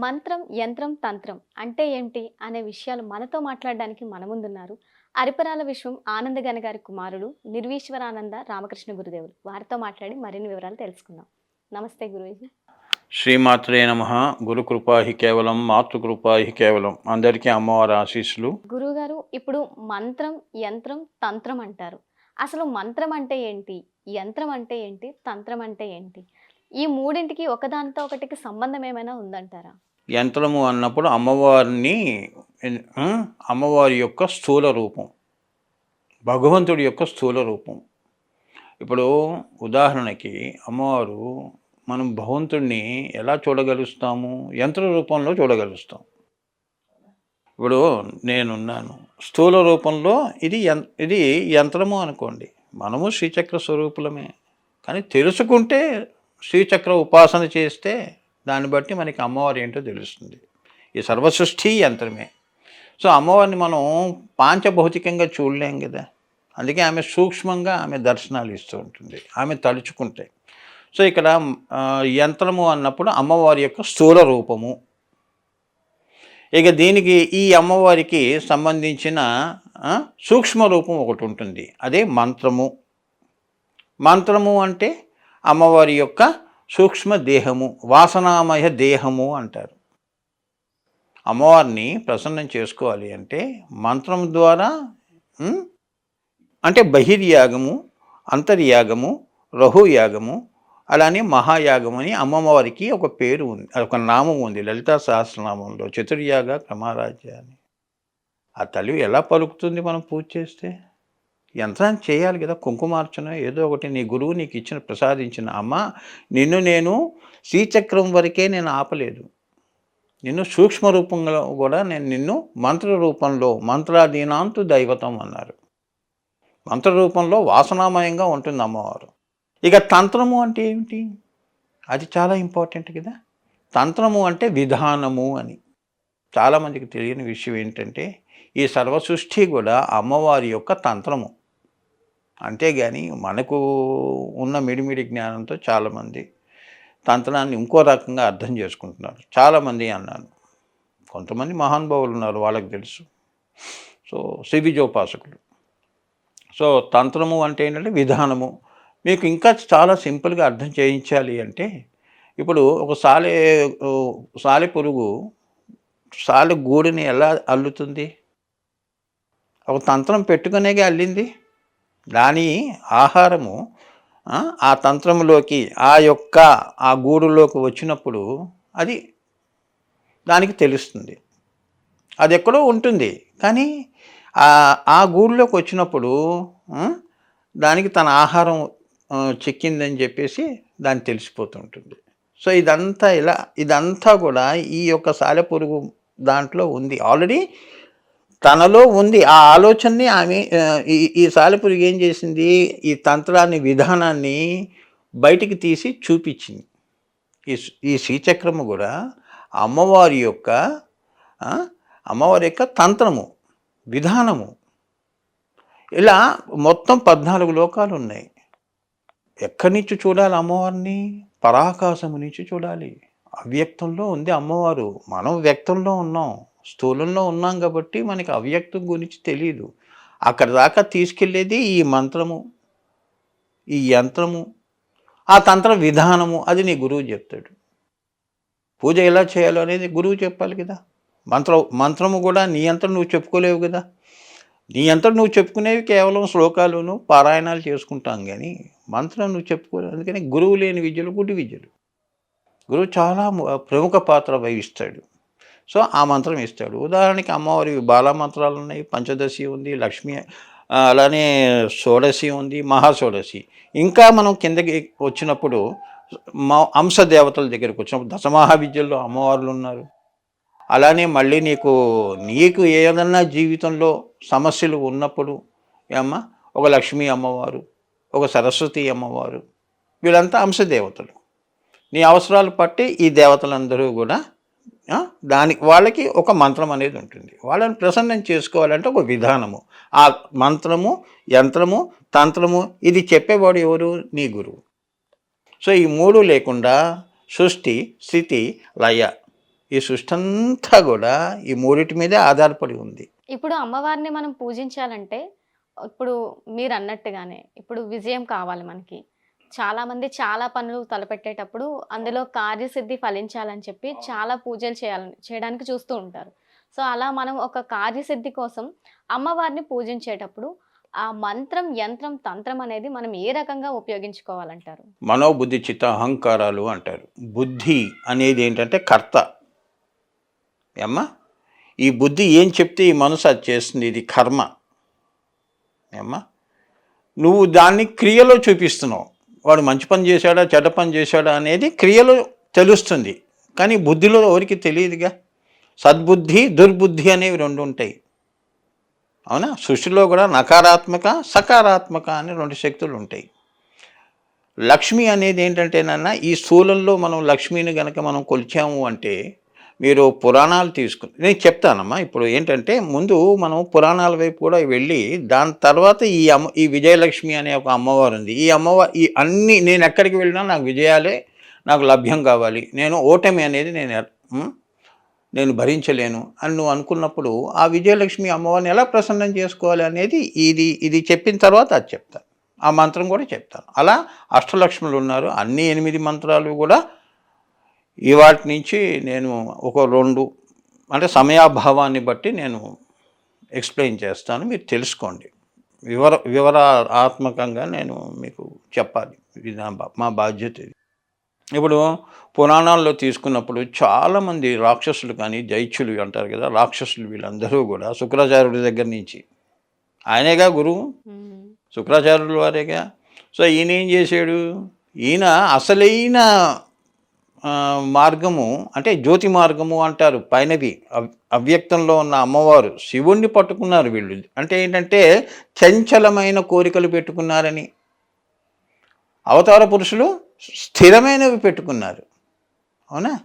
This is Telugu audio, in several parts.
మంత్రం యంత్రం తంత్రం అంటే ఏంటి అనే విషయాలు మనతో మాట్లాడడానికి మన ముందున్నారు. అరిపరాల విశ్వం ఆనందగన గారి కుమారుడు నిర్వీశ్వరానంద రామకృష్ణ గురుదేవులు. వారితో మాట్లాడి మరిన్ని వివరాలు తెలుసుకుందాం. నమస్తే గురుజీ. శ్రీమాత్రే నమ. గురుకృపా హి కేవలం మాతృకృపా హి కేవలం. అందరికీ అమ్మవారి ఆశీస్సులు. గురువుగారు ఇప్పుడు మంత్రం యంత్రం తంత్రం అంటారు. అసలు మంత్రం అంటే ఏంటి? యంత్రం అంటే ఏంటి? తంత్రం అంటే ఏంటి? ఈ మూడింటికి ఒకదానితో ఒకటికి సంబంధం ఏమైనా ఉందంటారా? యంత్రము అన్నప్పుడు అమ్మవారిని అమ్మవారి యొక్క స్థూల రూపం భగవంతుడి యొక్క స్థూల రూపం. ఇప్పుడు ఉదాహరణకి అమ్మవారు మనం భగవంతుడిని ఎలా చూడగలుస్తాము? యంత్ర రూపంలో చూడగలుస్తాం. ఇప్పుడు నేనున్నాను. స్థూల రూపంలో ఇది యం ఇది యంత్రము అనుకోండి. మనము శ్రీచక్ర స్వరూపులమే. కానీ తెలుసుకుంటే శ్రీచక్ర ఉపాసన చేస్తే దాన్ని బట్టి మనకి అమ్మవారు ఏంటో తెలుస్తుంది. ఈ సర్వసృష్టి యంత్రమే. సో అమ్మవారిని మనం పాంచభౌతికంగా చూడలేం కదా. అందుకే ఆమె సూక్ష్మంగా ఆమె దర్శనాలు ఇస్తూ ఉంటుంది. ఆమె తలుచుకుంటాయి సో ఇక్కడ యంత్రము అన్నప్పుడు అమ్మవారి యొక్క స్థూల రూపము. ఇక దీనికి ఈ అమ్మవారికి సంబంధించిన సూక్ష్మ రూపం ఒకటి ఉంటుంది. అదే మంత్రము. మంత్రము అంటే అమ్మవారి యొక్క సూక్ష్మ దేహము వాసనామయ దేహము అంటారు. అమ్మవారిని ప్రసన్నం చేసుకోవాలి అంటే మంత్రం ద్వారా అంటే బహిర్యాగము అంతర్యాగము రహుయాగము అలానే మహాయాగం అని అమ్మమ్మవారికి ఒక పేరు ఉంది ఒక నామం ఉంది లలితా సహస్రనామంలో చతుర్యాగ క్రమారాజ్య అని. ఆ తల్లి ఎలా పలుకుతుంది మనం పూజ చేస్తే? యంత్రాన్ని చేయాలి కదా కుంకుమార్చన ఏదో ఒకటి నీ గురువు నీకు ఇచ్చిన ప్రసాదించిన అమ్మ నిన్ను నేను శ్రీచక్రం వరకే నేను ఆపలేదు. నిన్ను సూక్ష్మ రూపంలో కూడా నేను నిన్ను మంత్ర రూపంలో మంత్రాధీనాంతు దైవతం అన్నారు. మంత్ర రూపంలో వాసనామయంగా ఉంటుంది అమ్మవారు. ఇక తంత్రము అంటే ఏమిటి? అది చాలా ఇంపార్టెంట్ కదా. తంత్రము అంటే విధానము అని. చాలామందికి తెలియని విషయం ఏంటంటే ఈ సర్వసృష్టి కూడా అమ్మవారి యొక్క తంత్రము. అంతేగాని మనకు ఉన్న మిడిమిడి జ్ఞానంతో చాలామంది తంత్రాన్ని ఇంకో రకంగా అర్థం చేసుకుంటున్నారు. చాలామంది అన్నాను కొంతమంది మహానుభావులు ఉన్నారు వాళ్ళకి తెలుసు. సో శివిజోపాసకులు సో తంత్రము అంటే ఏంటంటే విధానము. మీకు ఇంకా చాలా సింపుల్గా అర్థం చేయించాలి అంటే ఇప్పుడు ఒక సాలె సాలె పురుగు సాలె గూడుని ఎలా అల్లుతుంది? ఒక తంత్రం పెట్టుకునేగా అల్లింది? దాని ఆహారము ఆ, తంత్రంలోకి ఆ యొక్క ఆ గూడులోకి వచ్చినప్పుడు అది దానికి తెలుస్తుంది. అది ఎక్కడో ఉంటుంది. కానీ ఆ ఆ గూడులోకి వచ్చినప్పుడు దానికి తన ఆహారం చెక్కిందని చెప్పేసి దాన్ని తెలిసిపోతుంటుంది సో ఇదంతా ఇలా ఇదంతా కూడా ఈ యొక్క సాలెపురుగు దాంట్లో ఉంది. ఆల్రెడీ తనలో ఉంది. ఆ ఆలోచనని ఆమె ఈ ఈ సాలెపురుగు ఏం చేసింది? ఈ తంత్రాన్ని విధానాన్ని బయటికి తీసి చూపించింది. ఈ ఈ శ్రీచక్రము కూడా అమ్మవారి యొక్క అమ్మవారి యొక్క తంత్రము విధానము. ఇలా మొత్తం పద్నాలుగు లోకాలు ఉన్నాయి. ఎక్కడి నుంచి చూడాలి అమ్మవారిని? పరాకాశము నుంచి చూడాలి. అవ్యక్తంలో ఉంది అమ్మవారు. మనం వ్యక్తంలో ఉన్నాం. స్థూలంలో ఉన్నాం కాబట్టి మనకి అవ్యక్తం గురించి తెలియదు అక్కడ దాకా తీసుకెళ్ళేది ఈ మంత్రము ఈ యంత్రము ఆ తంత్ర విధానము అది నీ గురువు చెప్తాడు. పూజ ఎలా చేయాలో అనేది గురువు చెప్పాలి కదా. మంత్ర మంత్రము కూడా నీ అంతా నువ్వు చెప్పుకోలేవు కదా. నీ అంతా నువ్వు చెప్పుకునేవి కేవలం శ్లోకాలును పారాయణాలు చేసుకుంటాం కానీ మంత్రం నువ్వు చెప్పుకోలేవు. అందుకని గురువు లేని విద్యలు గుడి విద్యలు. గురువు చాలా ప్రముఖ పాత్ర వహిస్తాడు. సో ఆ మంత్రం ఇస్తాడు. ఉదాహరణకి అమ్మవారి బాలా మంత్రాలు ఉన్నాయి. పంచదశి ఉంది లక్ష్మి అలానే షోడశి ఉంది మహాషోడశి. ఇంకా మనం కిందకి వచ్చినప్పుడు మా అంశ దేవతల దగ్గరికి వచ్చినప్పుడు దశమహావిద్యల్లో అమ్మవార్లు ఉన్నారు. అలానే మళ్ళీ నీకు నీకు ఏదన్నా జీవితంలో సమస్యలు ఉన్నప్పుడు ఏమ్మా? ఒక లక్ష్మీ అమ్మవారు ఒక సరస్వతి అమ్మవారు వీళ్ళంతా అంశదేవతలు. నీ అవసరాలు పట్టి ఈ దేవతలందరూ కూడా దానికి వాళ్ళకి ఒక మంత్రం అనేది ఉంటుంది. వాళ్ళని ప్రసన్నం చేసుకోవాలంటే ఒక విధానము. ఆ మంత్రము యంత్రము తంత్రము ఇది చెప్పేవాడు ఎవరు? నీ గురువు. సో ఈ మూడు లేకుండా సృష్టి స్థితి లయ ఈ సృష్టి అంతా కూడా ఈ మూడింటి మీదే ఆధారపడి ఉంది. ఇప్పుడు అమ్మవారిని మనం పూజించాలంటే ఇప్పుడు మీరు అన్నట్టుగానే ఇప్పుడు విజయం కావాలి మనకి. చాలా మంది చాలా పనులు తలపెట్టేటప్పుడు అందులో కార్యసిద్ధి ఫలించాలని చెప్పి చాలా పూజలు చేయాలని చేయడానికి చూస్తూ ఉంటారు. సో అలా మనం ఒక కార్యసిద్ధి కోసం అమ్మవారిని పూజించేటప్పుడు ఆ మంత్రం యంత్రం తంత్రం అనేది మనం ఏ రకంగా ఉపయోగించుకోవాలంటారు? మనోబుద్ధి చిత్త అహంకారాలు అంటారు. బుద్ధి అనేది ఏంటంటే కర్త. ఏమ్మా? ఈ బుద్ధి ఏం చెప్తే ఈ మనసు అది చేస్తుంది? ఇది కర్మ. ఏమ్మా? నువ్వు దాన్ని క్రియలో చూపిస్తున్నావు. వాడు మంచి పని చేశాడా చెడ్డ పని చేశాడా అనేది క్రియలో తెలుస్తుంది. కానీ బుద్ధిలో ఎవరికి తెలియదుగా? సద్బుద్ధి దుర్బుద్ధి అనేవి రెండు ఉంటాయి. అవునా? సృష్టిలో కూడా నకారాత్మక సకారాత్మక అనే రెండు శక్తులు ఉంటాయి. లక్ష్మి అనేది ఏంటంటే నాన్న ఈ స్థూలంలో మనం లక్ష్మిని గనక మనం కొలిచాము అంటే మీరు పురాణాలు తీసుకుని నేను చెప్తానమ్మా. ఇప్పుడు ఏంటంటే ముందు మనం పురాణాల వైపు కూడా వెళ్ళి దాని తర్వాత ఈ అమ్మ ఈ విజయలక్ష్మి అనే ఒక అమ్మవారు ఉంది. ఈ అమ్మవారు ఈ అన్ని నేను ఎక్కడికి వెళ్ళినా నాకు విజయాలే నాకు లభ్యం కావాలి. నేను ఓటమి అనేది నేను నేను భరించలేను అని నువ్వు అనుకున్నప్పుడు ఆ విజయలక్ష్మి అమ్మవారిని ఎలా ప్రసన్నం చేసుకోవాలి అనేది ఇది ఇది చెప్పిన తర్వాత అది చెప్తాను ఆ మంత్రం కూడా చెప్తాను అలా అష్టలక్ష్ములు ఉన్నారు. అన్ని ఎనిమిది మంత్రాలు కూడా ఈ వాటి నుంచి నేను ఒక రెండు అంటే సమయాభావాన్ని బట్టి నేను ఎక్స్ప్లెయిన్ చేస్తాను. మీరు తెలుసుకోండి. వివర వివరాత్మకంగా నేను మీకు చెప్పాలి. ఇది నా బా- మా బాధ్యత ఇది. ఇప్పుడు పురాణాల్లో తీసుకున్నప్పుడు చాలామంది రాక్షసులు కానీ జైత్యులు అంటారు కదా రాక్షసులు వీళ్ళందరూ కూడా శుక్రాచార్యుడి దగ్గర నుంచి. ఆయనేగా గురువు శుక్రాచార్యుల వారేగా? సో ఈయన ఏం చేశాడు? ఈయన అసలైన మార్గము అంటే జ్యోతి మార్గము అంటారు. పైనది అవ్యక్తంలో ఉన్న అమ్మవారు శివుణ్ణి పట్టుకున్నారు వీళ్ళు. అంటే ఏంటంటే చంచలమైన కోరికలు పెట్టుకున్నారని. అవతార పురుషులు స్థిరమైనవి పెట్టుకున్నారు. అవునా?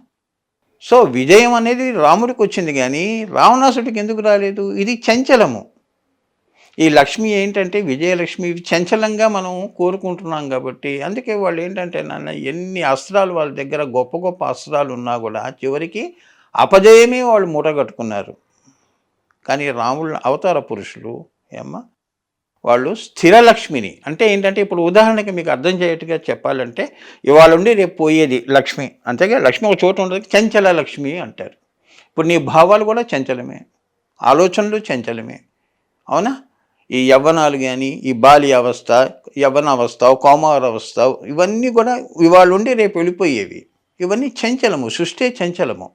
సో విజయం అనేది రాముడికి వచ్చింది కానీ రావణాసుడికి ఎందుకు రాలేదు? ఇది చంచలము. ఈ లక్ష్మి ఏంటంటే విజయలక్ష్మి చంచలంగా మనం కోరుకుంటున్నాం కాబట్టి అందుకే వాళ్ళు ఏంటంటే నాన్న ఎన్ని అస్త్రాలు వాళ్ళ దగ్గర గొప్ప గొప్ప అస్త్రాలు ఉన్నా కూడా చివరికి అపజయమే వాళ్ళు మూటగట్టుకున్నారు. కానీ రాముడు అవతార పురుషులు ఏమ్మా వాళ్ళు స్థిర లక్ష్మిని. అంటే ఏంటంటే ఇప్పుడు ఉదాహరణకి మీకు అర్థం చేయట్టుగా చెప్పాలంటే ఇవాళ ఉండి రేపు పోయేది లక్ష్మి. అంతేగా లక్ష్మి ఒక చోట ఉండదు చంచల లక్ష్మి అంటారు. ఇప్పుడు నీ భావాలు కూడా చంచలమే. ఆలోచనలు చంచలమే. అవునా? ఈ యవ్వనాలు కానీ ఈ బాల్య అవస్థ యవ్వన అవస్థ కౌమార అవస్థ ఇవన్నీ కూడా ఇవాళ ఉండి రేపు వెళ్ళిపోయేవి. ఇవన్నీ చంచలము సృష్టి చంచలము.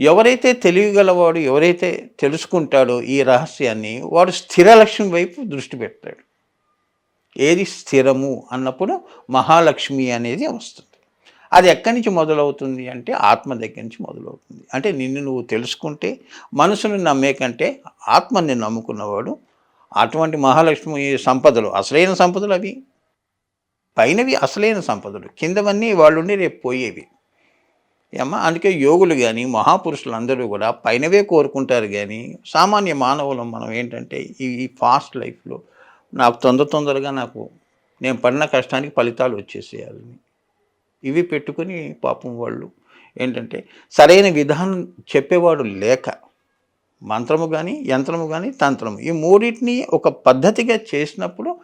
ఎవరైతే తెలియగలవాడు ఎవరైతే తెలుసుకుంటాడో ఈ రహస్యాన్ని వాడు స్థిర లక్ష్యం వైపు దృష్టి పెడతాడు. ఏది స్థిరము అన్నప్పుడు మహాలక్ష్మి అనేది వస్తుంది. అది ఎక్కడి నుంచి మొదలవుతుంది అంటే ఆత్మ దగ్గర నుంచి మొదలవుతుంది. అంటే నిన్ను నువ్వు తెలుసుకుంటే మనసును నమ్మే కంటే ఆత్మని నమ్ముకున్నవాడు అటువంటి మహాలక్ష్మి సంపదలు అసలైన సంపదలు అవి. పైనవి అసలైన సంపదలు. కిందవన్నీ వాళ్ళుండి రేపు పోయేవి. ఏమ్మా అందుకే యోగులు కానీ మహాపురుషులు అందరూ కూడా పైనవే కోరుకుంటారు కానీ సామాన్య మానవులు మనం ఏంటంటే ఈ ఈ ఫాస్ట్ లైఫ్లో నాకు తొందర తొందరగా నాకు నేను పడిన కష్టానికి ఫలితాలు వచ్చేసేయాలని. ఇవి పెట్టుకుని పాపం వాళ్ళు ఏంటంటే సరైన విధానం చెప్పేవాడు లేక మంత్రము కానీ యంత్రము కానీ తంత్రము. ఈ మూడింటిని ఒక పద్ధతిగా చేసినప్పుడు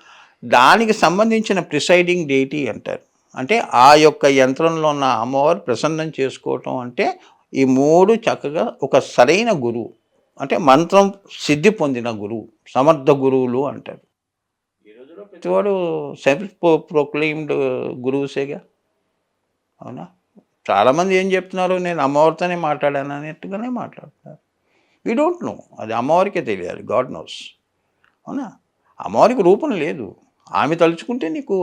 దానికి సంబంధించిన ప్రిసైడింగ్ డేటీ అంటారు. అంటే ఆ యొక్క యంత్రంలో ఉన్న అమ్మవారు ప్రసన్నం చేసుకోవటం అంటే ఈ మూడు చక్కగా ఒక సరైన గురువు. అంటే మంత్రం సిద్ధి పొందిన గురువు సమర్థ గురువులు అంటారు. ఈ రోజులో ప్రతివాడు సెల్ఫ్ ప్రొక్లెయిమ్డ్ గురువుసేగా. అవునా? చాలామంది ఏం చెప్తున్నారు? నేను అమ్మవారితోనే మాట్లాడాను అన్నట్టుగానే మాట్లాడుతున్నారు. వీ డోంట్ నో అది అమ్మవారికే తెలియాలి. గాడ్ నోస్ అవునా? అమ్మవారికి రూపం లేదు. ఆమె తలుచుకుంటే నీకు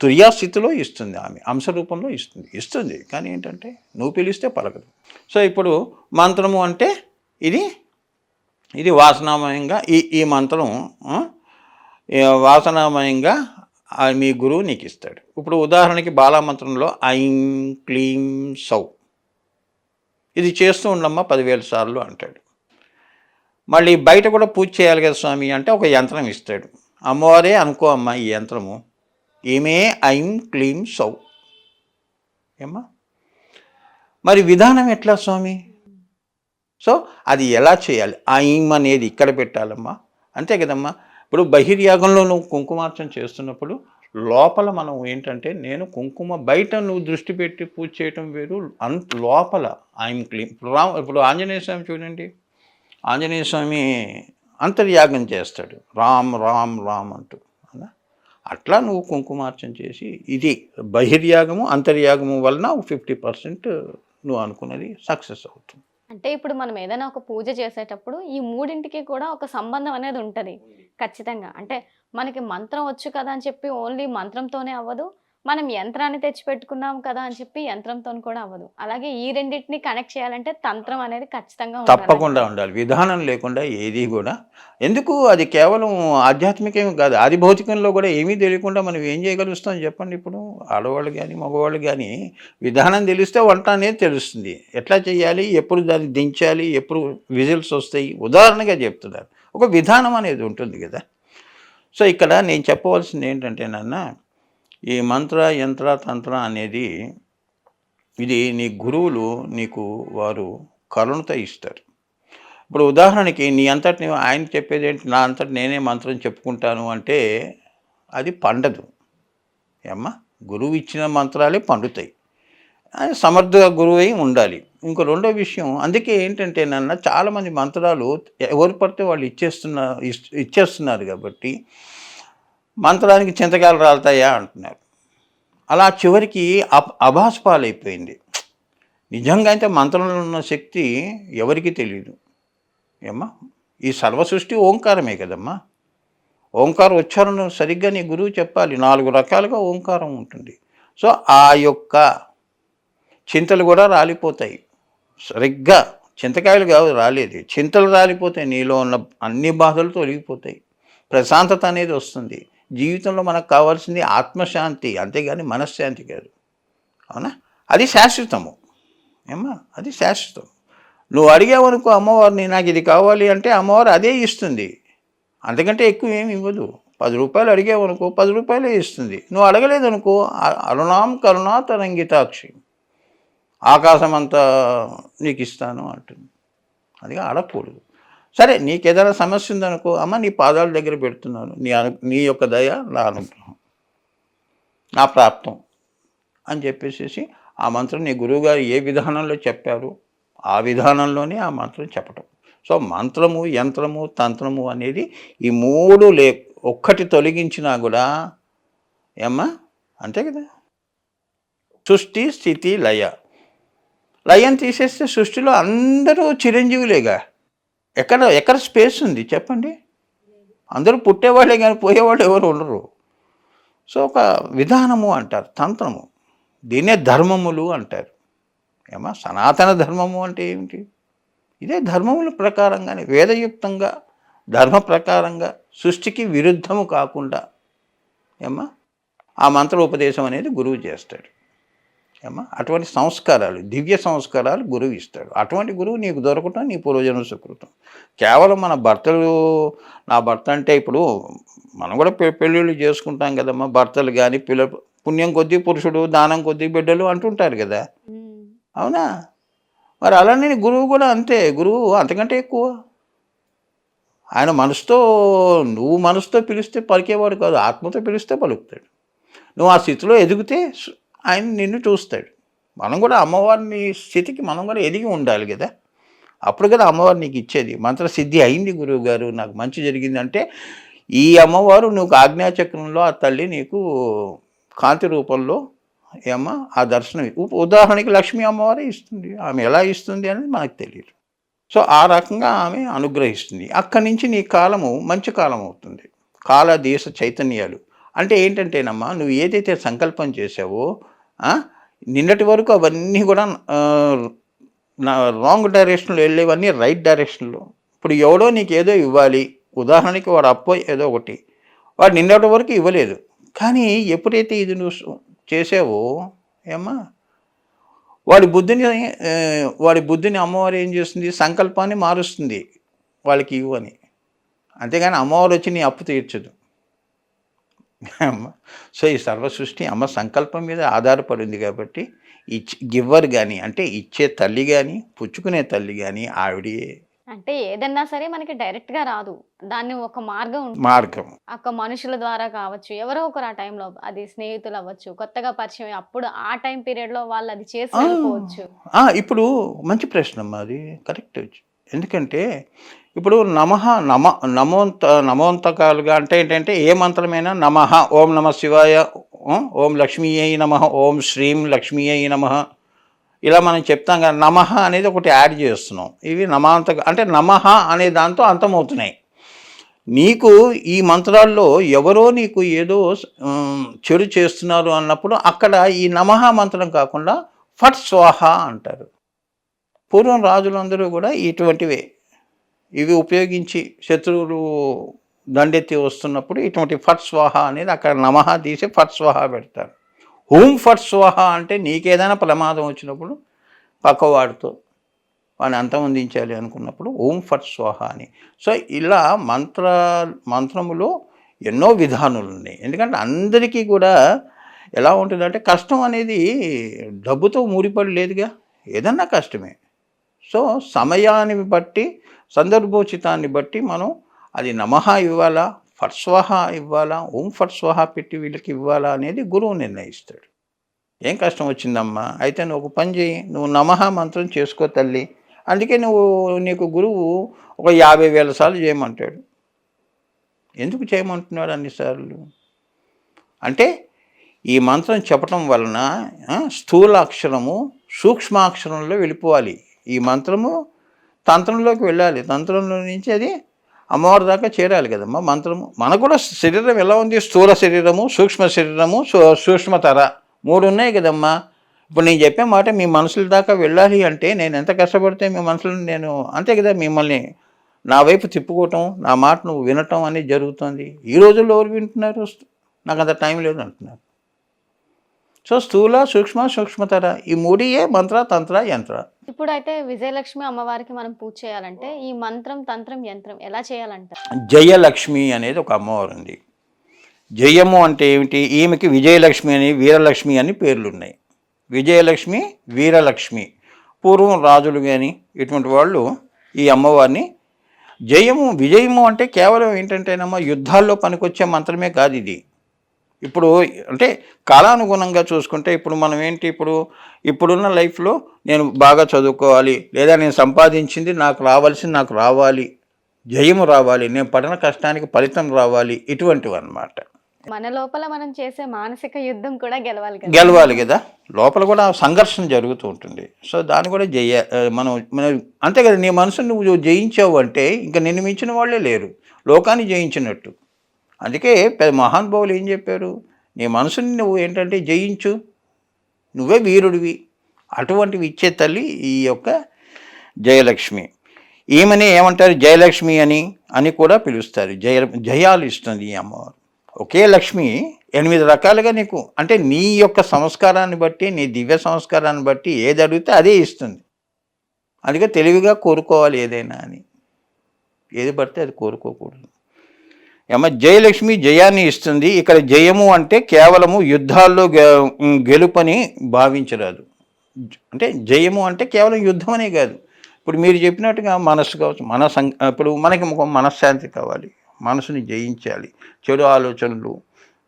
తురియా స్థితిలో ఇస్తుంది ఆమె. అంశ రూపంలో ఇస్తుంది. ఇస్తుంది. కానీ ఏంటంటే నువ్వు పిలిస్తే పలకదు. సో ఇప్పుడు మంత్రము అంటే ఇది ఇది వాసనామయంగా ఈ ఈ మంత్రం వాసనామయంగా ఆ మీ గురువు నీకు ఇస్తాడు. ఇప్పుడు ఉదాహరణకి బాలామంత్రంలో ఐం క్లీం సౌ. ఇది చేస్తూ ఉండమ్మా పదివేల సార్లు అంటాడు. మళ్ళీ బయట కూడా పూజ చేయాలి కదా స్వామి అంటే ఒక యంత్రం ఇస్తాడు. అమ్మవారే అనుకో అమ్మా ఈ యంత్రము. ఏమే ఐం క్లీం సౌ. ఏమ్మా? మరి విధానం ఎట్లా స్వామి? సో అది ఎలా చేయాలి? ఆ అనేది ఇక్కడ పెట్టాలమ్మా. అంతే కదమ్మా. ఇప్పుడు బహిర్యాగంలో నువ్వు కుంకుమార్చన చేస్తున్నప్పుడు లోపల మనం ఏంటంటే నేను కుంకుమ బయట నువ్వు దృష్టి పెట్టి పూజ చేయటం వేరు అంత లోపల ఐఎమ్ క్లీన్ ఇప్పుడు రా ఇప్పుడు ఆంజనేయ స్వామి చూడండి. ఆంజనేయ స్వామి అంతర్యాగం చేస్తాడు. రామ్ రామ్ రామ్ అంటూ. అట్లా నువ్వు కుంకుమార్చన చేసి ఇది బహిర్యాగము అంతర్యాగము వలన ఫిఫ్టీ పర్సెంట్ నువ్వు అనుకున్నది సక్సెస్ అవుతుంది. అంటే ఇప్పుడు మనం ఏదైనా ఒక పూజ చేసేటప్పుడు ఈ మూడింటికి కూడా ఒక సంబంధం అనేది ఉంటుంది. ఖచ్చితంగా. అంటే మనకి మంత్రం వచ్చు కదా అని చెప్పి ఓన్లీ మంత్రంతోనే అవ్వదు. మనం యంత్రాన్ని తెచ్చి పెట్టుకున్నాం కదా అని చెప్పి యంత్రంతో కూడా అవ్వదు. అలాగే ఈ రెండింటిని కనెక్ట్ చేయాలంటే తంత్రం అనేది ఖచ్చితంగా తప్పకుండా ఉండాలి. విధానం లేకుండా ఏది కూడా. ఎందుకు? అది కేవలం ఆధ్యాత్మికం కాదు. ఆది భౌతికంలో కూడా ఏమీ తెలియకుండా మనం ఏం చేయగలుగుతాం చెప్పండి ఇప్పుడు? ఆడవాళ్ళు కానీ మగవాళ్ళు కానీ విధానం తెలిస్తే వంట అనేది తెలుస్తుంది. ఎట్లా చేయాలి? ఎప్పుడు దాన్ని దించాలి? ఎప్పుడు విజిల్స్ వస్తాయి? ఉదాహరణగా చెప్తున్నారు. ఒక విధానం అనేది ఉంటుంది కదా. సో ఇక్కడ నేను చెప్పవలసింది ఏంటంటే నాన్న ఈ మంత్ర యంత్ర తంత్ర అనేది ఇది నీ గురువులు నీకు వారు కరుణతో ఇస్తారు. ఇప్పుడు ఉదాహరణకి నీ అంతటి నువ్వు ఆయన చెప్పేది ఏంటి? నా అంతటి నేనే మంత్రం చెప్పుకుంటాను అంటే అది పండదు. ఏమ్మా? గురువు ఇచ్చిన మంత్రాలే పండుతాయి. అది సమర్థ గురువు అయి ఉండాలి. ఇంకో రెండో విషయం అందుకే ఏంటంటే నన్న చాలామంది మంత్రాలు ఎవరు పడితే వాళ్ళు ఇచ్చేస్తున్న ఇచ్చేస్తున్నారు కాబట్టి మంత్రానికి చింతకాయలు రాలుతాయా అంటున్నారు. అలా చివరికి అబ్ అభాస్ పాలైపోయింది నిజంగా అయితే మంత్రంలో ఉన్న శక్తి ఎవరికీ తెలియదు ఏమ్మా? ఈ సర్వ సృష్టి ఓంకారమే కదమ్మా? ఓంకార ఉచ్చారణ సరిగ్గా నీ గురువు చెప్పాలి. నాలుగు రకాలుగా ఓంకారం ఉంటుంది. సో ఆ యొక్క చింతలు కూడా రాలిపోతాయి. సరిగ్గా చింతకాయలు కాదు రాలేదు. చింతలు రాలిపోతాయి. నీలో ఉన్న అన్ని బాధలు తొలగిపోతాయి. ప్రశాంతత అనేది వస్తుంది. జీవితంలో మనకు కావాల్సింది ఆత్మశాంతి అంతేగాని మనశ్శాంతి కాదు. అవునా? అది శాశ్వతము. ఏమ్మా? అది శాశ్వతం. నువ్వు అడిగావనుకో అమ్మవారిని నాకు ఇది కావాలి అంటే అమ్మవారు అదే ఇస్తుంది. అంతకంటే ఎక్కువ ఏమి ఇవ్వదు. పది రూపాయలు అడిగావనుకో పది రూపాయలే ఇస్తుంది. నువ్వు అడగలేదనుకో అరుణాం కరుణా తరంగితాక్షి ఆకాశం అంతా నీకు ఇస్తాను అంటుంది. అది అడగకూడదు సరే నీకు ఏదైనా సమస్య ఉందనుకో అమ్మ నీ పాదాల దగ్గర పెడుతున్నాను. నీ అను నీ యొక్క దయ నా అనుగ్రహం నా ప్రాప్తం అని చెప్పేసి ఆ మంత్రం నీ గురువుగారు ఏ విధానంలో చెప్పారు ఆ విధానంలోనే ఆ మంత్రం చెప్పటం. సో మంత్రము యంత్రము తంత్రము అనేది ఈ మూడు లే ఒక్కటి తొలగించినా కూడా ఏమ్మా అంతే కదా? సృష్టి స్థితి లయ. లయం తీసేస్తే సృష్టిలో అందరూ చిరంజీవులేగా. ఎక్కడ ఎక్కడ స్పేస్ ఉంది? చెప్పండి. అందరూ పుట్టేవాళ్ళే కానీ పోయేవాళ్ళు ఎవరు ఉండరు. సో ఒక విధానము అంటారు తంత్రము. దీన్నే ధర్మములు అంటారు. ఏమా సనాతన ధర్మము అంటే ఏమిటి? ఇదే ధర్మముల ప్రకారంగానే వేదయుక్తంగా ధర్మ ప్రకారంగా సృష్టికి విరుద్ధము కాకుండా ఏమా ఆ మంత్రోపదేశం అనేది గురువు చేస్తాడు. ఏమ్మా? అటువంటి సంస్కారాలు దివ్య సంస్కారాలు గురువు ఇస్తాడు. అటువంటి గురువు నీకు దొరకటం నీ పూర్వజన్మ సుకృతం. కేవలం మన భర్తలు నా భర్త అంటే ఇప్పుడు మనం కూడా పె పెళ్ళిళ్ళు చేసుకుంటాం కదమ్మా. భర్తలు కానీ పిల్ల పుణ్యం కొద్దీ పురుషుడు దానం కొద్దీ బిడ్డలు అంటుంటారు కదా. అవునా? మరి అలానే గురువు కూడా అంతే. గురువు అంతకంటే ఎక్కువ. ఆయన మనసుతో నువ్వు మనసుతో పిలిస్తే పలికేవాడు కాదు. ఆత్మతో పిలిస్తే పలుకుతాడు. నువ్వు ఆ స్థితిలో ఎదిగితే ఆయన నిన్ను చూస్తాడు. మనం కూడా అమ్మవారిని స్థితికి మనం కూడా ఎదిగి ఉండాలి కదా. అప్పుడు కదా అమ్మవారు నీకు ఇచ్చేది. మంత్రసిద్ధి అయింది గురువు గారు నాకు మంచి జరిగిందంటే ఈ అమ్మవారు నువ్వు ఆజ్ఞాచక్రంలో ఆ తల్లి నీకు కాంతి రూపంలో ఏమో ఆ దర్శనం ఉదాహరణకి లక్ష్మీ అమ్మవారే ఇస్తుంది. ఆమె ఎలా ఇస్తుంది అనేది మనకు తెలియదు. సో ఆ రకంగా ఆమె అనుగ్రహిస్తుంది. అక్కడి నుంచి నీ కాలము మంచి కాలం అవుతుంది. కాల దేశ చైతన్యాలు అంటే ఏంటంటేనమ్మా నువ్వు ఏదైతే సంకల్పం చేసావో నిన్నటి వరకు అవన్నీ కూడా నా రాంగ్ డైరెక్షన్లో వెళ్ళేవన్నీ రైట్ డైరెక్షన్లో. ఇప్పుడు ఎవడో నీకు ఏదో ఇవ్వాలి. ఉదాహరణకి వాడు అప్పో ఏదో ఒకటి. వాడు నిన్నటి వరకు ఇవ్వలేదు. కానీ ఎప్పుడైతే ఇది నువ్వు చేసావో ఏమ్మా వాడి బుద్ధిని వాడి బుద్ధిని అమ్మవారు ఏం చేస్తుంది? సంకల్పాన్ని మారుస్తుంది వాళ్ళకి ఇవ్వని. అంతేగాని అమ్మవారు వచ్చి నీ అప్పు తీర్చదు. సో ఈ సర్వ సృష్టి అమ్మ సంకల్పం మీద ఆధారపడింది కాబట్టి ఇచ్ గివ్వర్ కానీ అంటే ఇచ్చే తల్లి కానీ పుచ్చుకునే తల్లి కానీ ఆవిడే. అంటే ఏదన్నా సరే మనకి డైరెక్ట్గా రాదు. దాన్ని ఒక మార్గం మార్గం. ఒక మనుషుల ద్వారా కావచ్చు ఎవరో ఒకరు ఆ టైంలో అది స్నేహితులు అవ్వచ్చు కొత్తగా పరిచయం అప్పుడు ఆ టైం పీరియడ్లో వాళ్ళు అది చేసి ఆ. వెళ్ళిపోవచ్చు. ఆ, ఇప్పుడు మంచి ప్రశ్న అది కరెక్ట్. ఎందుకంటే ఇప్పుడు నమః నమ నమోంత నమోంతకాలుగా అంటే ఏంటంటే ఏ మంత్రమైనా నమః ఓం నమ శివాయ ఓం, లక్ష్మీ అయి నమ ఓం శ్రీం లక్ష్మీ అయి నమ. ఇలా మనం చెప్తాం కదా నమః అనేది ఒకటి యాడ్ చేస్తున్నాం. ఇవి నమాంత అంటే నమః అనే దాంతో అంతమవుతున్నాయి. నీకు ఈ మంత్రాల్లో ఎవరో నీకు ఏదో చెడు చేస్తున్నారు అన్నప్పుడు అక్కడ ఈ నమః మంత్రం కాకుండా ఫట్ స్వాహ అంటారు. పూర్వం రాజులందరూ కూడా ఇటువంటివే. ఇవి ఉపయోగించి శత్రువులు దండెత్తి వస్తున్నప్పుడు ఇటువంటి ఫట్ స్వాహ అనేది అక్కడ నమః తీసి ఫట్ స్వాహ పెడతారు. హూం ఫట్ స్వాహ అంటే నీకేదైనా ప్రమాదం వచ్చినప్పుడు పక్కవాడితో వాడిని అంతమొందించాలి అనుకున్నప్పుడు ఓం ఫట్ స్వాహ అని. సో ఇలా మంత్ర మంత్రములో ఎన్నో విధానాలు ఉన్నాయి. ఎందుకంటే అందరికీ కూడా ఎలా ఉంటుందంటే కష్టం అనేది డబ్బుతో ముడిపడి లేదుగా. ఏదన్నా కష్టమే. సో సమయాన్ని బట్టి సందర్భోచితాన్ని బట్టి మనం అది నమః ఇవ్వాలా ఫట్స్వహ ఇవ్వాలా ఓం ఫట్స్వహ పెట్టి వీళ్ళకి ఇవ్వాలా అనేది గురువు నిర్ణయిస్తాడు. ఏం కష్టం వచ్చిందమ్మా? అయితే నువ్వు ఒక పని చేయి నువ్వు నమః మంత్రం చేసుకో తల్లి. అందుకే నువ్వు నీకు గురువు ఒక యాభై వేల సార్లు చేయమంటాడు. ఎందుకు చేయమంటున్నాడు అన్నిసార్లు అంటే ఈ మంత్రం చెప్పటం వలన స్థూలాక్షరము స్థూల అక్షరము సూక్ష్మాక్షరంలో వెళ్ళిపోవాలి. ఈ మంత్రము తంత్రంలోకి వెళ్ళాలి. తంత్రంలో నుంచి అది అమ్మవారి దాకా చేరాలి కదమ్మా. మంత్రము మనకు కూడా శరీరం ఎలా ఉంది? స్థూల శరీరము సూక్ష్మ శరీరము సూక్ష్మతర మూడు ఉన్నాయి కదమ్మా. ఇప్పుడు నేను చెప్పే మాట మీ మనసుల దాకా వెళ్ళాలి అంటే నేను ఎంత కష్టపడితే మీ మనసులను నేను అంతే కదా మిమ్మల్ని నా వైపు తిప్పుకోవటం నా మాట నువ్వు వినటం అనేది జరుగుతుంది. ఈ రోజుల్లో ఎవరు వింటున్నారు? నాకు అంత టైం లేదు అంటున్నారు. సో స్థూల సూక్ష్మ సూక్ష్మతర ఈ మూడియే మంత్ర తంత్ర యంత్ర. ఇప్పుడు అయితే విజయలక్ష్మి అమ్మవారికి మనం పూజ చేయాలంటే ఈ మంత్రం తంత్రం యంత్రం ఎలా చేయాలంటారు? జయలక్ష్మి అనేది ఒక అమ్మవారు ఉంది జయము అంటే ఏమిటి? ఈమెకి విజయలక్ష్మి అని వీరలక్ష్మి అని పేర్లు ఉన్నాయి విజయలక్ష్మి వీరలక్ష్మి. పూర్వం రాజులు కానీ ఇటువంటి వాళ్ళు ఈ అమ్మవారిని జయము విజయము అంటే కేవలం ఏంటంటేనమ్మా యుద్ధాల్లో పనికొచ్చే మంత్రమే కాదు ఇది. ఇప్పుడు అంటే కాలానుగుణంగా చూసుకుంటే ఇప్పుడు మనం ఏంటి ఇప్పుడు ఇప్పుడున్న లైఫ్లో నేను బాగా చదువుకోవాలి లేదా నేను సంపాదించింది నాకు రావాల్సింది నాకు రావాలి జయము రావాలి నేను పడిన కష్టానికి ఫలితం రావాలి ఇటువంటివి అన్నమాట మన లోపల మనం చేసే మానసిక యుద్ధం కూడా గెలవాలి కదా. గెలవాలి కదా. లోపల కూడా సంఘర్షణ జరుగుతూ ఉంటుంది. సో దాన్ని కూడా జయ మనం మనం అంతే కదా నీ మనసును నువ్వు జయించావు అంటే ఇంకా నిన్ను మించిన వాళ్ళే లేరు. లోకాన్ని జయించినట్టు. అందుకే పెద్ద మహానుభావులు ఏం చెప్పారు? నీ మనసుని నువ్వు ఏంటంటే జయించు. నువ్వే వీరుడివి. అటువంటివి ఇచ్చే తల్లి ఈ యొక్క జయలక్ష్మి. ఈమెని ఏమంటారు? జయలక్ష్మి అని అని కూడా పిలుస్తారు. జయ జయాలు ఇస్తుంది ఈ అమ్మవారు. ఒకే లక్ష్మి ఎనిమిది రకాలుగా నీకు అంటే నీ యొక్క సంస్కారాన్ని బట్టి నీ దివ్య సంస్కారాన్ని బట్టి ఏది అడిగితే అదే ఇస్తుంది. అందుకే తెలివిగా కోరుకోవాలి ఏదైనా అని. ఏది పడితే అది కోరుకోకూడదు. ఏమ జయలక్ష్మి జయాన్ని ఇస్తుంది. ఇక్కడ జయము అంటే కేవలము యుద్ధాల్లో గెలుపని భావించరాదు. అంటే జయము అంటే కేవలం యుద్ధం అనే కాదు. ఇప్పుడు మీరు చెప్పినట్టుగా మనస్సు కావచ్చు మన సం ఇప్పుడు మనకి ఒక మనశ్శాంతి కావాలి. మనసుని జయించాలి. చెడు ఆలోచనలు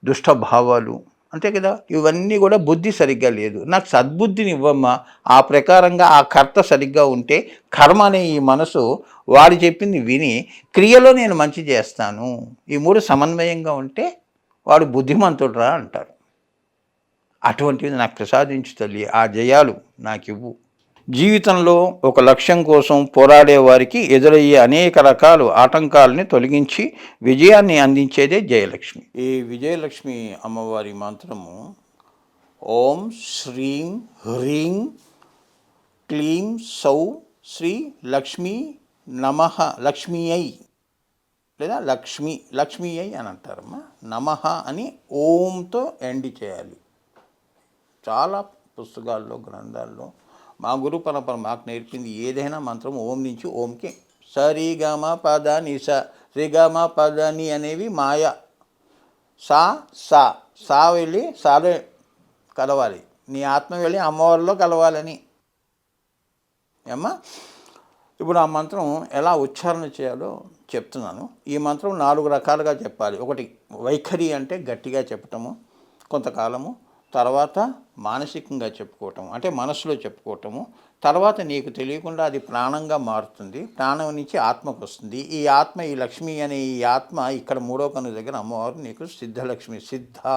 దుష్ట భావాలు అంతే కదా? ఇవన్నీ కూడా బుద్ధి సరిగ్గా లేదు. నాకు సద్బుద్ధిని ఇవ్వమ్మా. ఆ ప్రకారంగా ఆ కర్త సరిగ్గా ఉంటే కర్మ అనే ఈ మనసు వాడు చెప్పింది విని క్రియలో నేను మంచి చేస్తాను. ఈ మూడు సమన్వయంగా ఉంటే వాడు బుద్ధిమంతుడురా అంటారు. అటువంటిది నాకు ప్రసాదించు తల్లి. ఆ జయాలు నాకు ఇవ్వు జీవితంలో ఒక లక్ష్యం కోసం పోరాడే వారికి ఎదురయ్యే అనేక రకాల ఆటంకాలని తొలగించి విజయాన్ని అందించేదే జయలక్ష్మి. ఈ విజయలక్ష్మి అమ్మవారి మంత్రము ఓం శ్రీం హ్రీం క్లీం సౌ శ్రీ లక్ష్మీ నమ లక్ష్మీ అయి లేదా లక్ష్మి లక్ష్మీ అయి అని అంటారమ్మా. నమః అని ఓంతో ఎండి చేయాలి. చాలా పుస్తకాల్లో గ్రంథాల్లో మా గురు పరంపర మాకు నేర్పింది ఏదైనా మంత్రం ఓం నుంచి ఓంకి. సరిగమ పద ని స రిగమ పద ని అనేవి మాయ. సా సా సా వెళ్ళి సాలో కలవాలి. నీ ఆత్మ వెళ్ళి అమ్మవారిలో కలవాలని. ఏమ్మా? ఇప్పుడు ఆ మంత్రం ఎలా ఉచ్చారణ చేయాలో చెప్తున్నాను. ఈ మంత్రం నాలుగు రకాలుగా చెప్పాలి. ఒకటి వైఖరి అంటే గట్టిగా చెప్పటము కొంతకాలము తర్వాత మానసికంగా చెప్పుకోవటం అంటే మనసులో చెప్పుకోవటము. తర్వాత నీకు తెలియకుండా అది ప్రాణంగా మారుతుంది. ప్రాణం నుంచి ఆత్మకు వస్తుంది. ఈ ఆత్మ ఈ లక్ష్మి అనే ఈ ఆత్మ ఇక్కడ మూడో కన్ను దగ్గర అమ్మవారు నీకు సిద్ధలక్ష్మి సిద్ధ.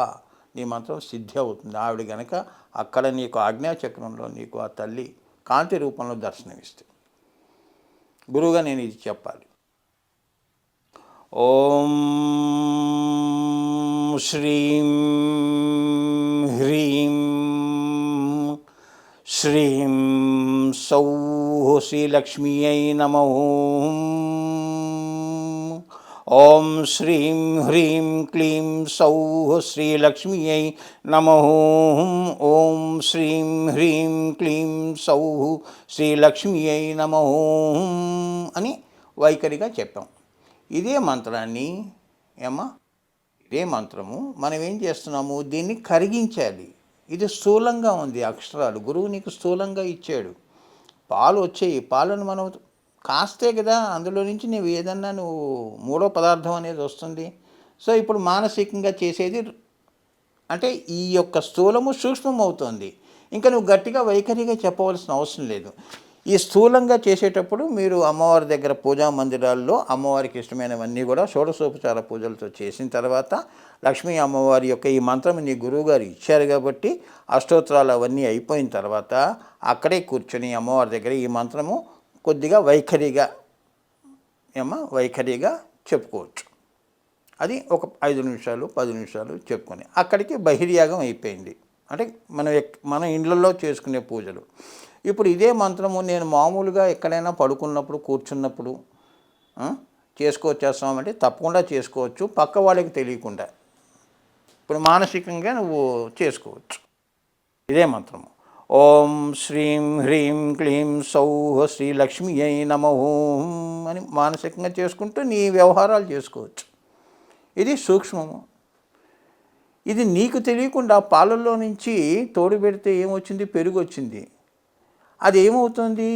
నీ మంత్రం సిద్ధి అవుతుంది. ఆవిడ గనక అక్కడ నీకు ఆజ్ఞాచక్రంలో నీకు ఆ తల్లి కాంతి రూపంలో దర్శనమిస్తుంది. గురువుగా నేను ఇది చెప్పాలి. ఓం శ్రీం హ్రీం శ్రీం సౌః శ్రీలక్ష్మీయై నమో ఓం శ్రీం హ్రీం క్లీం సౌః శ్రీలక్ష్మీయై నమో ఓం శ్రీం హ్రీం క్లీం సౌః శ్రీలక్ష్మీయై నమో అని వైఖరిగా చెప్పాం ఇదే మంత్రాన్ని ఏమా ఇదే మంత్రము మనం ఏం చేస్తున్నాము? దీన్ని కరిగించాలి. ఇది స్థూలంగా ఉంది అక్షరాలు. గురువు నీకు స్థూలంగా ఇచ్చాడు. పాలు వచ్చాయి. పాలను మనం కాస్తే కదా అందులో నుంచి నువ్వు ఏదన్నా నువ్వు మూడో పదార్థం అనేది వస్తుంది. సో ఇప్పుడు మానసికంగా చేసేది అంటే ఈ యొక్క స్థూలము సూక్ష్మం అవుతుంది ఇంకా నువ్వు గట్టిగా వైఖరిగా చెప్పవలసిన అవసరం లేదు. ఈ స్థూలంగా చేసేటప్పుడు మీరు అమ్మవారి దగ్గర పూజా మందిరాల్లో అమ్మవారికి ఇష్టమైనవన్నీ కూడా షోడశోపచార పూజలతో చేసిన తర్వాత లక్ష్మీ అమ్మవారి యొక్క ఈ మంత్రం నీ గురువు గారు ఇచ్చారు కాబట్టి అష్టోత్తరాలు అవన్నీ అయిపోయిన తర్వాత అక్కడే కూర్చొని అమ్మవారి దగ్గర ఈ మంత్రము కొద్దిగా వైఖరిగా ఏమో వైఖరిగా చెప్పుకోవచ్చు. అది ఒక ఐదు నిమిషాలు పది నిమిషాలు చెప్పుకొని అక్కడికి బహిర్యాగం అయిపోయింది. అంటే మనం ఎక్- మన ఇండ్లలో చేసుకునే పూజలు. ఇప్పుడు ఇదే మంత్రము నేను మామూలుగా ఎక్కడైనా పడుకున్నప్పుడు కూర్చున్నప్పుడు ఆ, తప్పకుండా చేసుకోవచ్చు. పక్క వాళ్ళకి తెలియకుండా. ఇప్పుడు మానసికంగా నువ్వు చేసుకోవచ్చు. ఇదే మంత్రము. ఓం శ్రీం హ్రీం క్లీం సౌహ శ్రీ లక్ష్మి అయి నమ ఓం అని మానసికంగా చేసుకుంటూ నీ వ్యవహారాలు చేసుకోవచ్చు. ఇది సూక్ష్మము. ఇది నీకు తెలియకుండా పాలల్లో నుంచి తోడు పెడితే ఏమొచ్చింది? పెరుగు వచ్చింది అది ఏమవుతుంది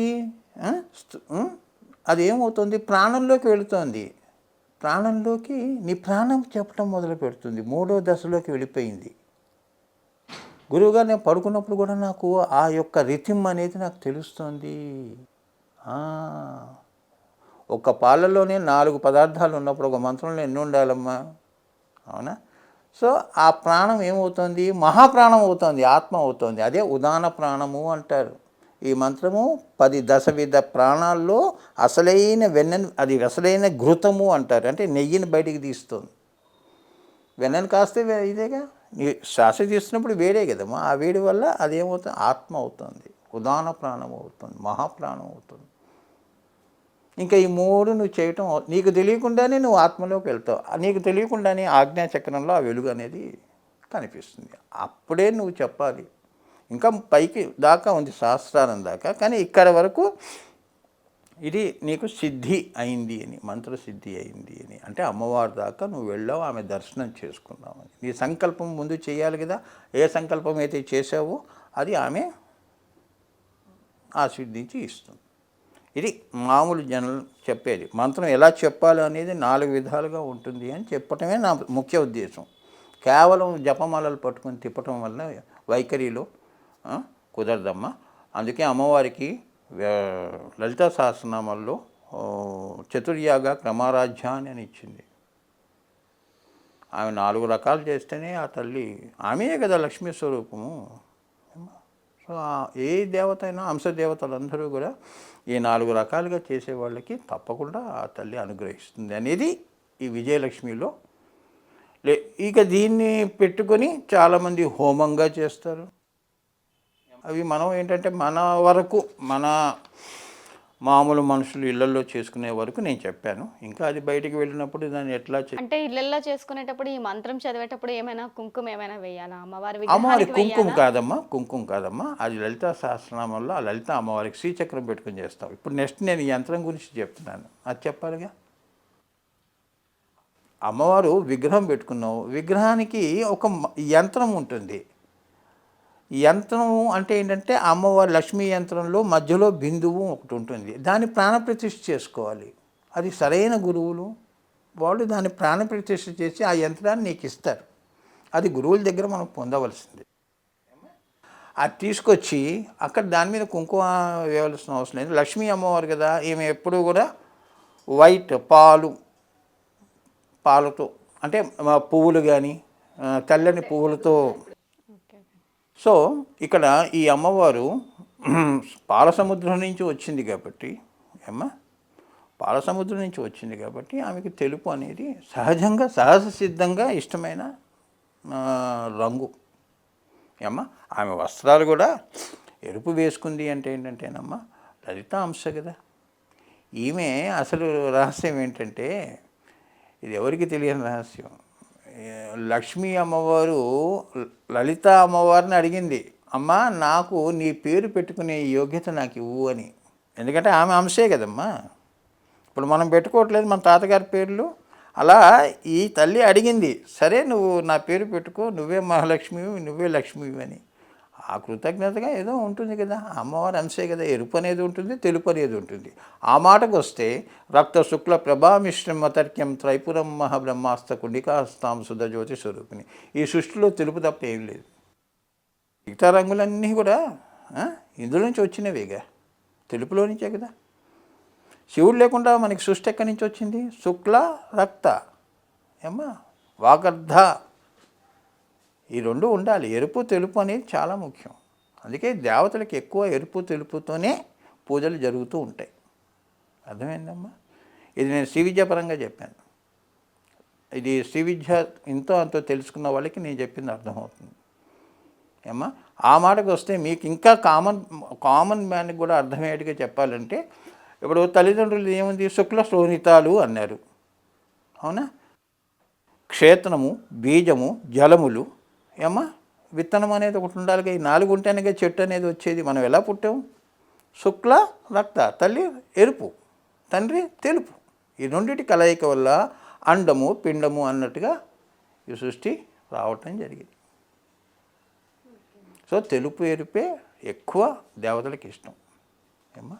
అది ఏమవుతుంది ప్రాణంలోకి వెళుతోంది. ప్రాణంలోకి నీ ప్రాణం చెప్పడం మొదలు పెడుతుంది. మూడో దశలోకి వెళ్ళిపోయింది. గురువుగారు నేను పడుకున్నప్పుడు కూడా నాకు ఆ యొక్క రిథిమ్ అనేది నాకు తెలుస్తుంది. ఒక పాలలోనే నాలుగు పదార్థాలు ఉన్నప్పుడు ఒక మంత్రంలో ఎన్ని ఉండాలమ్మా? అవునా? సో ఆ ప్రాణం ఏమవుతుంది? మహాప్రాణం అవుతుంది. ఆత్మ అవుతుంది. అదే ఉదాన ప్రాణము అంటారు. ఈ మంత్రము పది దశవిధ ప్రాణాల్లో అసలైన వెన్నెను అది అసలైన ఘృతము అంటారు. అంటే నెయ్యిని బయటికి తీస్తుంది. వెన్నెను కాస్తే ఇదేగా? నీ శ్వాస తీస్తున్నప్పుడు వేడే కదమ్మా. ఆ వేడి వల్ల అదేమవుతుంది? ఆత్మ అవుతుంది. ఉదాన ప్రాణం అవుతుంది. మహాప్రాణం అవుతుంది. ఇంకా ఈ మూడు నువ్వు చేయటం నీకు తెలియకుండానే నువ్వు ఆత్మలోకి వెళ్తావు. నీకు తెలియకుండానే ఆజ్ఞాచక్రంలో ఆ వెలుగు అనేది కనిపిస్తుంది. అప్పుడే నువ్వు చెప్పాలి. ఇంకా పైకి దాకా ఉంది సహస్రారం దాకా. కానీ ఇక్కడ వరకు ఇది నీకు సిద్ధి అయింది అని మంత్ర సిద్ధి అయింది అని. అంటే అమ్మవారి దాకా నువ్వు వెళ్ళావు ఆమె దర్శనం చేసుకున్నావు అని. నీ సంకల్పం ముందు చేయాలి కదా. ఏ సంకల్పం అయితే చేసావో అది ఆమె ఆశీర్దించి ఇస్తుంది. ఇది మామూలు జనులు చెప్పేది. మంత్రం ఎలా చెప్పాలి అనేది నాలుగు విధాలుగా ఉంటుంది అని చెప్పటమే నా ముఖ్య ఉద్దేశం. కేవలం జపమాలలు పట్టుకొని తిప్పటం వల్ల వైఖరిలో కుదరదమ్మా. అందుకే అమ్మవారికి లలిత లలితా సహస్రనామాల్లో చతుర్యాగ క్రమారాధ్యాన్ని అని ఇచ్చింది. ఆమె నాలుగు రకాలు చేస్తేనే ఆ తల్లి ఆమెయే కదా లక్ష్మీ స్వరూపము. సో ఏ దేవత అయినా అంశదేవతలందరూ కూడా ఈ నాలుగు రకాలుగా చేసే వాళ్ళకి తప్పకుండా ఆ తల్లి అనుగ్రహిస్తుంది అనేది ఈ విజయలక్ష్మిలో. లే ఇక దీన్ని పెట్టుకొని చాలామంది హోమంగా చేస్తారు. అవి మనం ఏంటంటే మన వరకు మన మామూలు మనుషులు ఇళ్ళలో చేసుకునే వరకు నేను చెప్పాను. ఇంకా అది బయటికి వెళ్ళినప్పుడు దాన్ని ఎట్లా అంటే ఇళ్ళల్లో చేసుకునేటప్పుడు ఈ మంత్రం చదివేటప్పుడు ఏమైనా కుంకుమ ఏమైనా వేయాలా? అమ్మవారి అమ్మవారి కుంకుమ కాదమ్మా కుంకుమ కాదమ్మా. అది లలిత సహస్రనామంలో ఆ లలిత అమ్మవారికి శ్రీచక్రం పెట్టుకుని చేస్తాం. ఇప్పుడు నెక్స్ట్ నేను ఈ యంత్రం గురించి చెప్తున్నాను. అది చెప్పాలిగా? అమ్మవారు విగ్రహం పెట్టుకున్నావు. విగ్రహానికి ఒక యంత్రం ఉంటుంది. యంత్రం అంటే ఏంటంటే అమ్మవారి లక్ష్మీ యంత్రంలో మధ్యలో బిందువు ఒకటి ఉంటుంది. దాన్ని ప్రాణప్రతిష్ఠ చేసుకోవాలి. అది సరైన గురువులు వాళ్ళు దాన్ని ప్రాణప్రతిష్ఠ చేసి ఆ యంత్రాన్ని నీకు ఇస్తారు. అది గురువుల దగ్గర మనం పొందవలసింది. అది తీసుకొచ్చి అక్కడ దాని మీద కుంకుమ వేయవలసిన అవసరం లేదు. లక్ష్మీ అమ్మవారు కదా ఈమె ఎప్పుడూ కూడా వైట్ పాలు పాలతో అంటే పువ్వులు కానీ తెల్లని పువ్వులతో సో ఇక్కడ ఈ అమ్మవారు పాలసముద్రం నుంచి వచ్చింది కాబట్టి అమ్మ పాలసముద్రం నుంచి వచ్చింది కాబట్టి ఆమెకి తెలుపు అనేది సహజంగా సహజ సిద్ధంగా ఇష్టమైన రంగు. అమ్మ ఆమె వస్త్రాలు కూడా ఎరుపు వేసుకుంది అంటే ఏంటంటేనమ్మా లలిత అంశ కదా. ఈమె అసలు రహస్యం ఏంటంటే ఇది ఎవరికి తెలియని రహస్యం? లక్ష్మీ అమ్మవారు లలిత అమ్మవారిని అడిగింది అమ్మ నాకు నీ పేరు పెట్టుకునే యోగ్యత నాకు ఇవ్వు అని. ఎందుకంటే ఆమె అంశే కదమ్మా. ఇప్పుడు మనం పెట్టుకోవట్లేదు మన తాతగారి పేర్లు. అలా ఈ తల్లి అడిగింది సరే నువ్వు నా పేరు పెట్టుకో నువ్వే మహాలక్ష్మివి నువ్వే లక్ష్మివి అని. ఆ కృతజ్ఞతగా ఏదో ఉంటుంది కదా. అమ్మవారి అంశే కదా. ఎరుపు అనేది ఉంటుంది తెలుపు అనేది ఉంటుంది. ఆ మాటకు వస్తే రక్త శుక్ల ప్రభామిశ్రమ తర్క్యం త్రైపురం మహాబ్రహ్మాస్త కుండికాస్తాం శుద్ధ జ్యోతి స్వరూపిణి. ఈ సృష్టిలో తెలుపు తప్ప ఏం లేదు. మిగతా రంగులన్నీ కూడా ఇందులో నుంచి వచ్చినవేగా తెలుపులో నుంచే కదా. శివుడు లేకుండా మనకి సృష్టి ఎక్కడి నుంచి వచ్చింది? శుక్ల రక్త. ఏమ్మా? వాగర్ధ ఈ రెండు ఉండాలి. ఎరుపు తెలుపు అనేది చాలా ముఖ్యం. అందుకే దేవతలకు ఎక్కువ ఎరుపు తెలుపుతోనే పూజలు జరుగుతూ ఉంటాయి. అర్థమైందమ్మా? ఇది నేను శ్రీవిద్యాపరంగా చెప్పాను. ఇది శ్రీవిద్య ఇంతో అంతో తెలుసుకున్న వాళ్ళకి నేను చెప్పింది అర్థమవుతుంది. ఏమ్మా? ఆ మాటకు వస్తే మీకు ఇంకా కామన్ కామన్ మ్యాన్కి కూడా అర్థమయ్యేట్టుగా చెప్పాలంటే ఇప్పుడు తల్లిదండ్రులు ఏముంది? శుక్ల శోణితాలు అన్నారు. అవునా? క్షేత్రము బీజము జలములు ఏమ్మా? విత్తనం అనేది ఒకటి ఉండాలిగా. ఈ నాలుగు ఉంటేనే చెట్టు అనేది వచ్చేది. మనం ఎలా పుట్టాం శుక్ల రక్త తల్లి ఎరుపు తండ్రి తెలుపు. ఈ రెండింటి కలయిక వల్ల అండము పిండము అన్నట్టుగా ఈ సృష్టి రావటం జరిగింది. సో తెలుపు ఎరుపే ఎక్కువ దేవతలకు ఇష్టం. ఏమ్మా?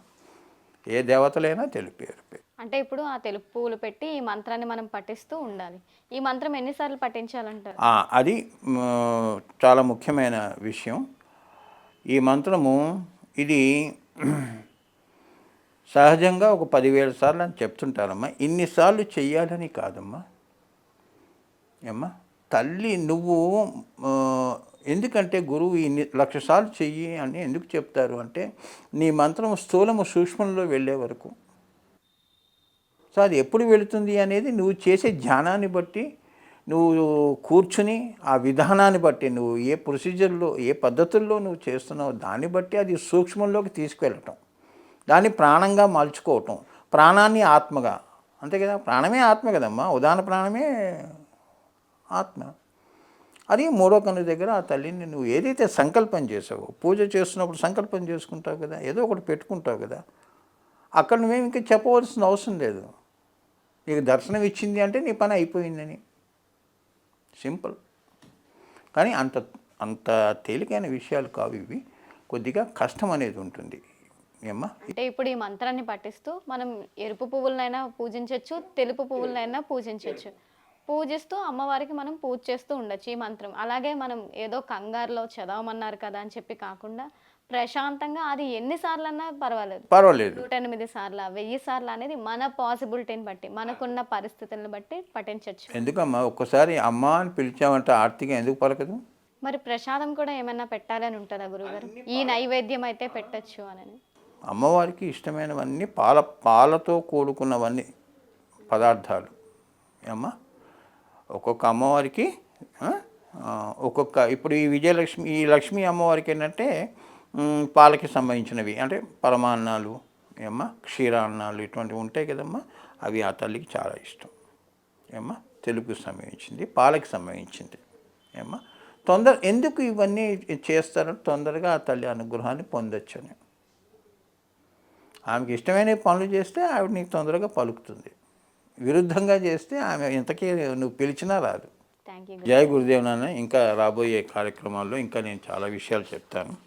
ఏ దేవతలైనా తెలుపు ఎరుపే అంటే ఇప్పుడు ఆ తెలుపు పువ్వులు పెట్టి ఈ మంత్రాన్ని మనం పఠిస్తూ ఉండాలి. ఈ మంత్రం ఎన్నిసార్లు పఠించాలంటారు? అది చాలా ముఖ్యమైన విషయం. ఈ మంత్రము ఇది సహజంగా ఒక పదివేల సార్లు అని చెప్తుంటారమ్మా. ఇన్నిసార్లు చెయ్యాలని కాదమ్మా. ఏమ్మా? తల్లి నువ్వు ఎందుకంటే గురువు ఇన్ని లక్షసార్లు చెయ్యి అని ఎందుకు చెప్తారు అంటే నీ మంత్రం స్థూలము సూక్ష్మంలో వెళ్ళే వరకు. సో అది ఎప్పుడు వెళుతుంది అనేది నువ్వు చేసే ధ్యానాన్ని బట్టి నువ్వు కూర్చుని ఆ విధానాన్ని బట్టి నువ్వు ఏ ప్రొసీజర్లో ఏ పద్ధతుల్లో నువ్వు చేస్తున్నావు దాన్ని బట్టి అది సూక్ష్మంలోకి తీసుకెళ్ళటం. దాన్ని ప్రాణంగా మలుచుకోవటం. ప్రాణాన్ని ఆత్మగా. అంతే కదా? ప్రాణమే ఆత్మ కదమ్మా? ఉదాహరణ ప్రాణమే ఆత్మ. అది మూడో కన్ను దగ్గర ఆ తల్లిని నువ్వు ఏదైతే సంకల్పం చేసావో పూజ చేస్తున్నప్పుడు సంకల్పం చేసుకుంటావు కదా ఏదో ఒకటి పెట్టుకుంటావు కదా అక్కడ నువ్వేం ఇంకా చెప్పవలసిన అవసరం లేదు. నీకు దర్శనం ఇచ్చింది అంటే నీ పని అయిపోయిందని. సింపుల్. కానీ అంత అంత తేలికైన విషయాలు కావు ఇవి. కొద్దిగా కష్టం అనేది ఉంటుంది. ఏమ్మా? అంటే ఇప్పుడు ఈ మంత్రాన్ని పఠిస్తూ మనం ఎరుపు పువ్వులనైనా పూజించవచ్చు తెలుపు పువ్వులనైనా పూజించవచ్చు పూజిస్తూ అమ్మవారికి మనం పూజ చేస్తూ ఉండొచ్చు ఈ మంత్రం. అలాగే మనం ఏదో కంగారులో చదవమన్నారు కదా అని చెప్పి కాకుండా ప్రశాంతంగా అది ఎన్నిసార్లు అన్నా పర్వాలేదు. పర్వాలేదు. నూట ఎనిమిది సార్లు వెయ్యి సార్లు అనేది మన పాసిబిలిటీని బట్టి మనకున్న పరిస్థితులను బట్టి పఠించవచ్చు ఎందుకమ్మా? ఒక్కసారి అమ్మ అని పిలిచామంటే ఆర్తిగా ఎందుకు పలకదు మరి ప్రసాదం కూడా ఏమైనా పెట్టాలని ఉంటుందా గురుగారు ఈ నైవేద్యం అయితే పెట్టచ్చు అని అమ్మవారికి ఇష్టమైనవన్నీ పాల పాలతో కూడుకున్నవన్నీ పదార్థాలు. ఏమ్మా? ఒక్కొక్క అమ్మవారికి ఒక్కొక్క ఇప్పుడు ఈ విజయలక్ష్మి ఈ లక్ష్మీ అమ్మవారికి ఏంటంటే పాలకి సంబంధించినవి. అంటే పరమాన్నాలు ఏమ్మా క్షీరాన్నాలు ఇటువంటివి ఉంటాయి కదమ్మా. అవి ఆ తల్లికి చాలా ఇష్టం. ఏమ్మా తెలుగుకు సంబంధించింది పాలకి సంబంధించింది. ఏమ్మా తొందర ఎందుకు ఇవన్నీ చేస్తారంటే తొందరగా ఆ తల్లి అనుగ్రహాన్ని పొందొచ్చని. ఆమెకి ఇష్టమైన పనులు చేస్తే ఆవిడ నీకు తొందరగా పలుకుతుంది. విరుద్ధంగా చేస్తే ఆమె ఇంతకీ నువ్వు పిలిచినా రాదు. జయ గురుదేవ్ నాన్న ఇంకా రాబోయే కార్యక్రమాల్లో ఇంకా నేను చాలా విషయాలు చెప్తాను.